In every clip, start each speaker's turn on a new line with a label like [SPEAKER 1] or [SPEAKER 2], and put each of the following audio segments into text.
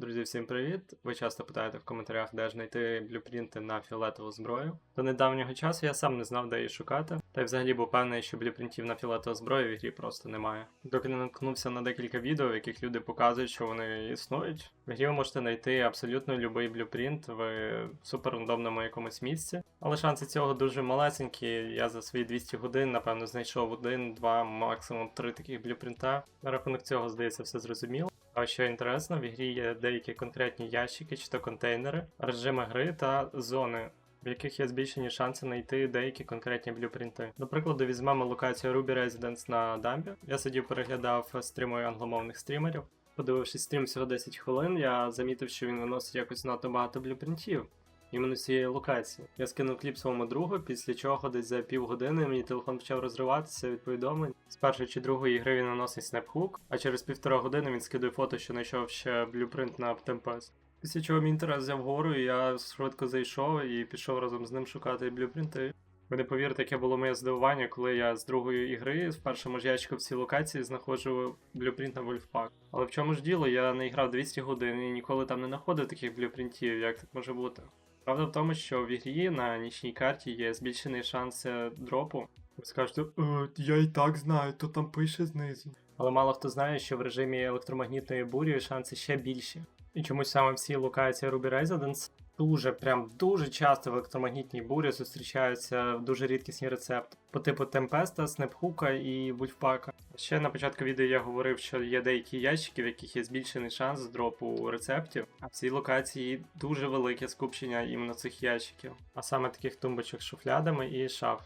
[SPEAKER 1] Друзі, всім привіт! Ви часто питаєте в коментарях, де ж знайти блюпринти на фіолетову зброю. До недавнього часу я сам не знав, де її шукати, та й взагалі був певний, що блюпринтів на фіолетову зброю в ігрі просто немає. Доки не наткнувся на декілька відео, в яких люди показують, що вони існують. В грі ви можете знайти абсолютно будь-який блюпринт в суперрандомному якомусь місці. Але шанси цього дуже малесенькі. Я за свої 200 годин, напевно, знайшов один, два, максимум три таких блюпринта. На рахунок цього, здається, все зрозуміло. А що інтересно, в ігрі є деякі конкретні ящики чи то контейнери, режими гри та зони. В яких є збільшені шанси знайти деякі конкретні блюпринти. До прикладу, візьмемо локацію Ruby Residence на дамбі. Я сидів, переглядав стріми англомовних стрімерів. Подивившись стрім всього 10 хвилин, я замітив, що він виносить якось надто багато блюпринтів. Іменно цієї локації. Я скинув кліп своєму другу, після чого десь за півгодини мій телефон почав розриватися від повідомлень. З першої чи другої гри він наносить снапхук, а через півтора години він скидує фото, що знайшов ще блюпринт на Tempest. Після чого мій інтерес взяв вгору, і я швидко зайшов і пішов разом з ним шукати блюпринти. Ви не повірите, яке було моє здивування, коли я з другої ігри в першому ж ящику в цій локації знаходжу блюпринт на Вольфпак. Але в чому ж діло? Я не грав 200 годин і ніколи там не знаходив таких блюпринтів, як так може бути. Правда в тому, що в ігрі на нічній карті є збільшений шанс е, дропу. Ви скажете, е, я і так знаю, то там пише знизу. Але мало хто знає, що в режимі електромагнітної бурі шанси ще більші. І чомусь саме в цій локації Ruby Residence дуже, прям дуже часто в електромагнітній бурі зустрічаються дуже рідкісні рецепти по типу Темпеста, Снепхука і Вульфпака. Ще на початку відео я говорив, що є деякі ящики, в яких є збільшений шанс дропу рецептів, а в цій локації дуже велике скупчення іменно цих ящиків, а саме таких тумбочок з шуфлядами і шаф.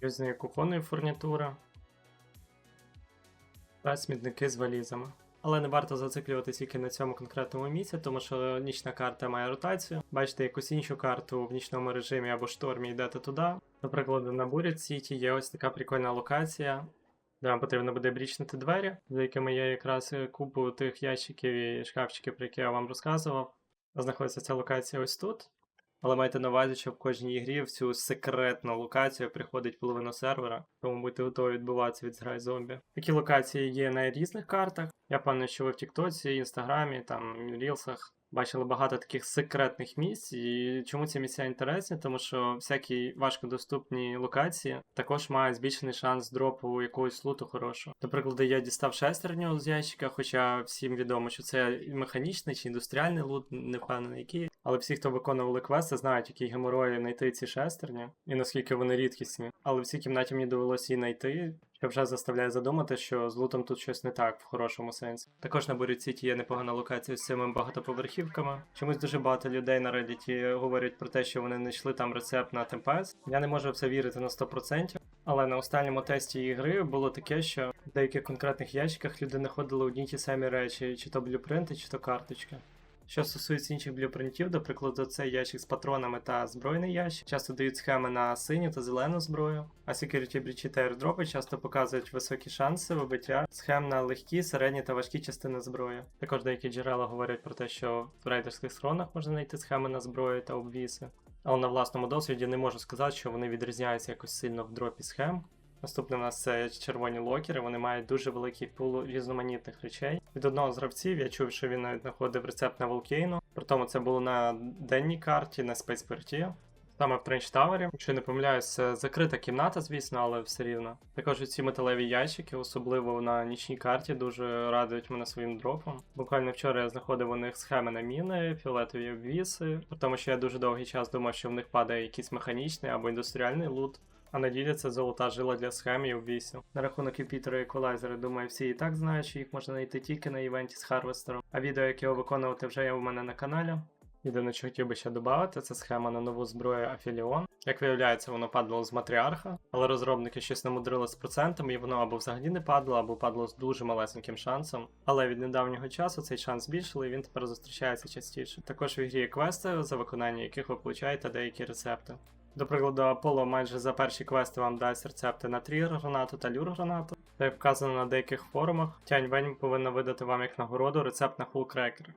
[SPEAKER 1] Різної кухонної фурнітури та смітники з валізами. Але не варто зациклюватися тільки на цьому конкретному місці, тому що нічна карта має ротацію. Бачите, якусь іншу карту в нічному режимі або штормі йдете туди. Наприклад, на Бурят Сіті є ось така прикольна локація, де вам потрібно буде брічнити двері, за якими є якраз купу тих ящиків і шкафчиків, про які я вам розказував. Знаходиться ця локація ось тут. Але майте на увазі, що в кожній грі в цю секретну локацію приходить половина сервера, тому будьте готові відбуватися від зграй зомбі. Такі локації є на різних картах. Я певний, що ви в Тіктоці, Інстаграмі, там Рілсах бачили багато таких секретних місць. І чому ці місця інтересні? Тому що всякі важкодоступні локації також мають збільшений шанс дропу якогось луту хорошого. До прикладу, я дістав шестерню з ящика, хоча всім відомо, що це механічний чи індустріальний лут, не впевнений який. Але всі, хто виконували квести, знають, які геморої знайти ці шестерні і наскільки вони рідкісні. Але в цій кімнаті мені довелося її знайти, що вже заставляє задумати, що з лутом тут щось не так в хорошому сенсі. Також на Буріціті є непогана локація з цими багатоповерхівками. Чомусь дуже багато людей на Reddit говорять про те, що вони знайшли там рецепт на Tempest. Я не можу в це вірити на 100%. Але на останньому тесті ігри було таке, що в деяких конкретних ящиках люди знаходили одні ті самі речі, чи то блюпринти, чи то карточки. Що стосується інших блюпринтів, до прикладу, це ящик з патронами та збройний ящик. Часто дають схеми на синю та зелену зброю. А security брічі та airdropи часто показують високі шанси вибиття схем на легкі, середні та важкі частини зброї. Також деякі джерела говорять про те, що в рейдерських схронах можна знайти схеми на зброю та обвіси. Але на власному досвіді не можу сказати, що вони відрізняються якось сильно в дропі схем. Наступне у нас це червоні локери, вони мають дуже великий пул різноманітних речей. Від одного з гравців я чув, що він навіть знаходив рецепт на Волкейну. При тому це було на денній карті, на спецперті. Саме в Тренч Тавері. Якщо не помиляюсь, закрита кімната, звісно, але все рівно. Також ці металеві ящики, особливо на нічній карті, дуже радують мене своїм дропом. Буквально вчора я знаходив у них схеми на міни, фіолетові обвіси, при тому, що я дуже довгий час думав, що в них падає якийсь механічний або індустріальний лут. А на ділі це золота жила для схем і обвісів. На рахунок Юпітера еквалайзера, думаю, всі і так знають, що їх можна знайти тільки на івенті з Харвестером. А відео, як його виконувати, вже є у мене на каналі. Єдине, що хотів би ще додати, це схема на нову зброю Афіліон. Як виявляється, воно падало з матріарха, але розробники щось намудрили з процентами, і воно або взагалі не падало, або падало з дуже малесеньким шансом. Але від недавнього часу цей шанс збільшили, і він тепер зустрічається частіше. Також в ігрі є квести, за виконання яких ви получаєте деякі рецепти. До прикладу, Аполло майже за перші квести вам дасть рецепти на трір гранату та люр гранату. Та як вказано на деяких форумах, Тянь Вень повинна видати вам як нагороду рецепт на фулкрекер.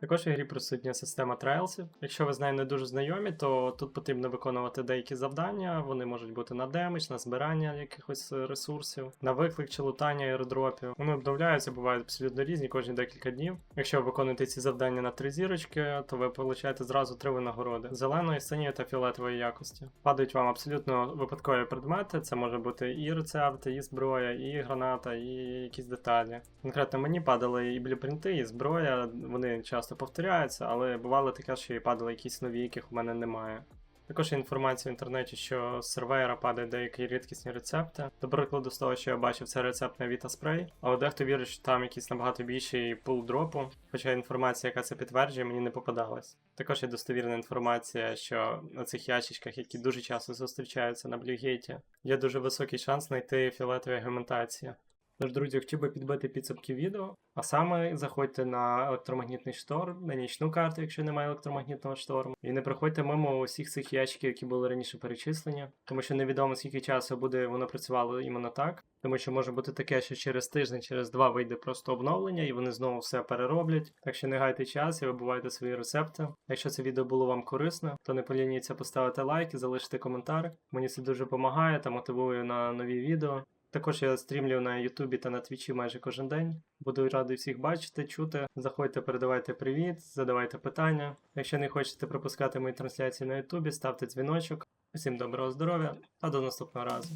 [SPEAKER 1] Також в грі присутня система трейлсів. Якщо ви з нею не дуже знайомі, то тут потрібно виконувати деякі завдання. Вони можуть бути на демедж, на збирання якихось е, ресурсів, на виклик чи лутання аеродропів. Вони обновляються, бувають абсолютно різні кожні декілька днів. Якщо ви виконуєте ці завдання на три зірочки, то ви получаєте зразу три винагороди зеленої, синьої та фіолетової якості. Падають вам абсолютно випадкові предмети. Це може бути і рецепт, і зброя, і граната, і якісь деталі. Конкретно мені падали і блюпринти, і зброя. Вони часто повторяються, але бувало таке, що і падали якісь нові, яких у мене немає. Також є інформація в інтернеті, що з сервера падають деякі рідкісні рецепти. До прикладу, з того, що я бачив, це рецепт на Vita Spray, але дехто вірить, що там якийсь набагато більший пул дропу, хоча інформація, яка це підтверджує, мені не попадалась. Також є достовірна інформація, що на цих ящичках, які дуже часто зустрічаються на Блюгейті, є дуже високий шанс знайти фіолетові агментації. Тож, друзі, хотів би підбити підсумки відео. А саме заходьте на електромагнітний шторм, на нічну карту, якщо немає електромагнітного шторму. І не проходьте мимо усіх цих ящиків, які були раніше перечислені, тому що невідомо скільки часу буде воно працювало іменно так. Тому що може бути таке, що через тиждень, через два вийде просто обновлення, і вони знову все перероблять. Так що не гайте час і вибувайте свої рецепти. Якщо це відео було вам корисно, то не полініться поставити лайк і залишити коментар. Мені це дуже допомагає та мотивує на нові відео. Також я стрімлю на Ютубі та на Твічі майже кожен день. Буду радий всіх бачити, чути. Заходьте, передавайте привіт, задавайте питання. Якщо не хочете пропускати мої трансляції на Ютубі, ставте дзвіночок. Усім доброго здоров'я та до наступного разу.